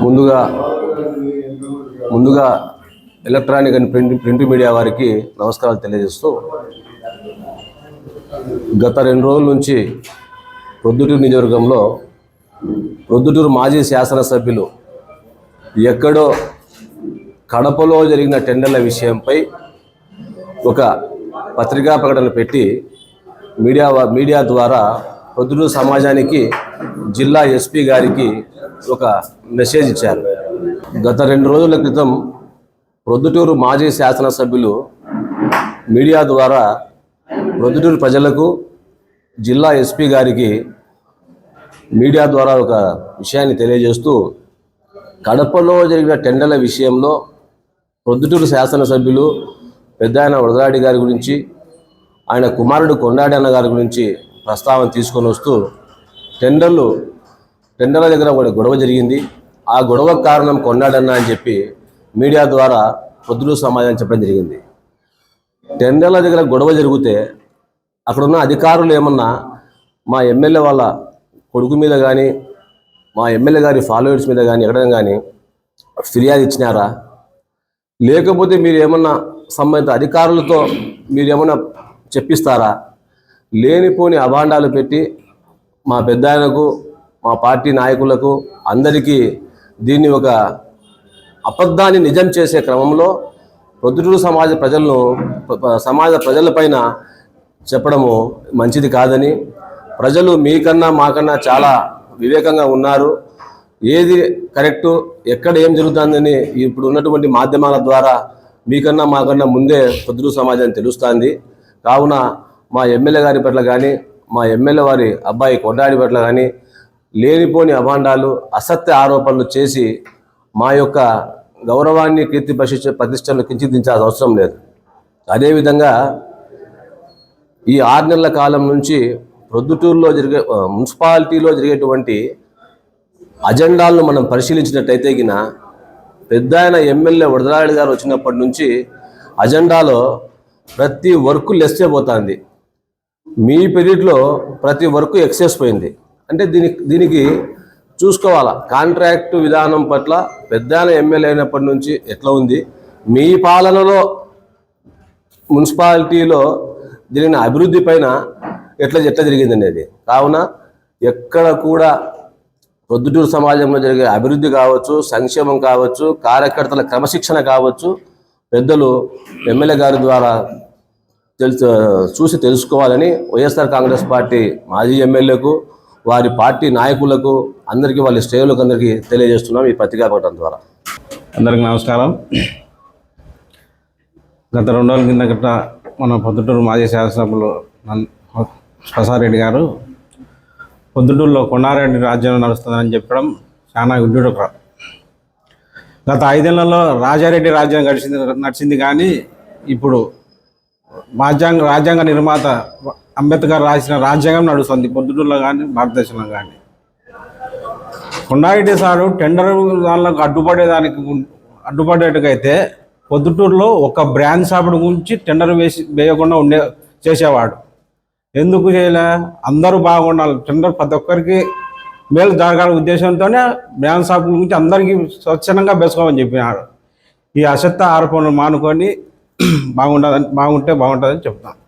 ముందుగా ముందుగా electronic and print print media వారికి నమస్కారాలు తెలియజేస్తూ గత రెండు రోజుల నుంచి ప్రొద్దుటూరు నియోజకవర్గంలో ప్రొద్దుటూరు మాజీ శాసనసభ్యులు ఎక్కడో కడపలో జరిగిన టెండర్ల విషయంపై ఒక పత్రికా ప్రకటన పెట్టి మీడియా మీడియా ద్వారా ప్రొద్దుటూరు సమాజానికి జిల్లా ఎస్పీ గారికి ఒక మెసేజ్ ఇచ్చారు. గత రెండు రోజుల క్రితం ప్రొద్దుటూరు మాజీ శాసనసభ్యులు మీడియా ద్వారా ప్రొద్దుటూరు ప్రజలకు జిల్లా ఎస్పీ గారికి మీడియా ద్వారా ఒక విషయాన్ని తెలియజేస్తూ కడపలో జరిగిన టెండర్ల విషయంలో ప్రొద్దుటూరు శాసనసభ్యులు పెద్ద ఆయన వరదరాడి గారి గురించి ఆయన కుమారుడు కొండాడి అన్న గారి గురించి ప్రస్తావన తీసుకొని వస్తూ టెండర్లు టెండర్ల దగ్గర ఒక గొడవ జరిగింది. ఆ గొడవ కారణం కొన్నాడన్నా అని చెప్పి మీడియా ద్వారా పొద్దులు సమాధానం చెప్పడం జరిగింది. టెండర్ల దగ్గర గొడవ జరిగితే అక్కడున్న అధికారులు ఏమన్నా మా ఎమ్మెల్యే వాళ్ళ కొడుకు మీద కానీ మా ఎమ్మెల్యే గారి ఫాలోవర్స్ మీద కానీ ఎక్కడైనా కానీ ఫిర్యాదు ఇచ్చినారా? లేకపోతే మీరు ఏమన్నా సంబంధిత అధికారులతో మీరు ఏమన్నా చెప్పిస్తారా? లేనిపోని అభాండాలు పెట్టి మా పెద్ద ఆయనకు మా పార్టీ నాయకులకు అందరికీ దీన్ని ఒక అబద్ధాన్ని నిజం చేసే క్రమంలో ప్రొద్దుటూరు సమాజ ప్రజలను సమాజ ప్రజల సమాజ ప్రజలపైన చెప్పడము మంచిది కాదని ప్రజలు మీకన్నా మాకన్నా చాలా వివేకంగా ఉన్నారు. ఏది కరెక్టు ఎక్కడ ఏం జరుగుతుందని ఇప్పుడు ఉన్నటువంటి మాధ్యమాల ద్వారా మీకన్నా మాకన్నా ముందే పొద్దుటూరు సమాజాన్ని తెలుస్తుంది. కావున మా ఎమ్మెల్యే గారి పట్ల కానీ మా ఎమ్మెల్యే వారి అబ్బాయి కొండాడి పట్ల కానీ లేనిపోని అభాండాలు అసత్య ఆరోపణలు చేసి మా యొక్క గౌరవాన్ని కీర్తి ప్రతిష్ట ప్రతిష్టలు కించిదించాల్సిన అవసరం లేదు. అదేవిధంగా ఈ ఆరు నెలల కాలం నుంచి ప్రొద్దుటూరులో జరిగే మున్సిపాలిటీలో జరిగేటువంటి అజెండాలను మనం పరిశీలించినట్టయితే గిన పెద్ద ఆయన ఎమ్మెల్యే వడదరాయుడు గారు వచ్చినప్పటి నుంచి అజెండాలో ప్రతి వర్క్ లెస్ అయిపోతుంది మీ పీరియడ్లో ప్రతి వర్క్ ఎక్సెస్ పోయింది. అంటే దీనికి దీనికి చూసుకోవాలా. కాంట్రాక్ట్ విధానం పట్ల పెద్ద ఎమ్మెల్యే అయినప్పటి నుంచి ఎట్లా ఉంది? మీ పాలనలో మున్సిపాలిటీలో జరిగిన అభివృద్ధి పైన ఎట్లా ఎట్లా జరిగింది అనేది కావున ఎక్కడ కూడా ప్రొద్దుటూరు సమాజంలో జరిగే అభివృద్ధి కావచ్చు సంక్షేమం కావచ్చు కార్యకర్తల క్రమశిక్షణ కావచ్చు పెద్దలు ఎమ్మెల్యే గారి ద్వారా తెలుసు చూసి తెలుసుకోవాలని వైఎస్ఆర్ కాంగ్రెస్ పార్టీ మాజీ ఎమ్మెల్యేకు వారి పార్టీ నాయకులకు అందరికీ వాళ్ళ శ్రేయులకు అందరికీ తెలియజేస్తున్నాం ఈ పత్రికా ప్రకటన ద్వారా. అందరికి నమస్కారం. గత రెండు రోజుల కింద గట్ట మన పొద్దుటూరు మాజీ శాసనసభ్యులు నన్- గారు పొద్దుటూరులో కొండారెడ్డి రాజ్యం నడుస్తుందని చెప్పడం చాలా విడ్డూడు గత ఐదేళ్ళలో రాజారెడ్డి రాజ్యం గడిచింది నడిచింది కానీ ఇప్పుడు రాజ్యాంగ రాజ్యాంగ నిర్మాత అంబేద్కర్ రాసిన రాజ్యాంగం నడుస్తుంది పొద్దుటూరులో కానీ భారతదేశంలో కానీ కొండారెడ్డి సారు టెండర్ దానిలోకి అడ్డుపడేదానికి అడ్డుపడేటకైతే పొద్దుటూరులో ఒక బ్రాండ్ షాపుడు గురించి టెండర్ వేసి వేయకుండా ఉండే చేసేవాడు. ఎందుకు చేయలే? అందరూ బాగుండాలి. టెండర్ ప్రతి ఒక్కరికి మేలు జరగాల ఉద్దేశంతోనే బ్రాండ్ షాపుల గురించి అందరికీ స్వచ్ఛందంగా బెసుకోమని చెప్పినాడు. ఈ అసత్య ఆరోపణలు మానుకొని బాగుంటుందని బాగుంటే బాగుంటుందని చెప్తాను.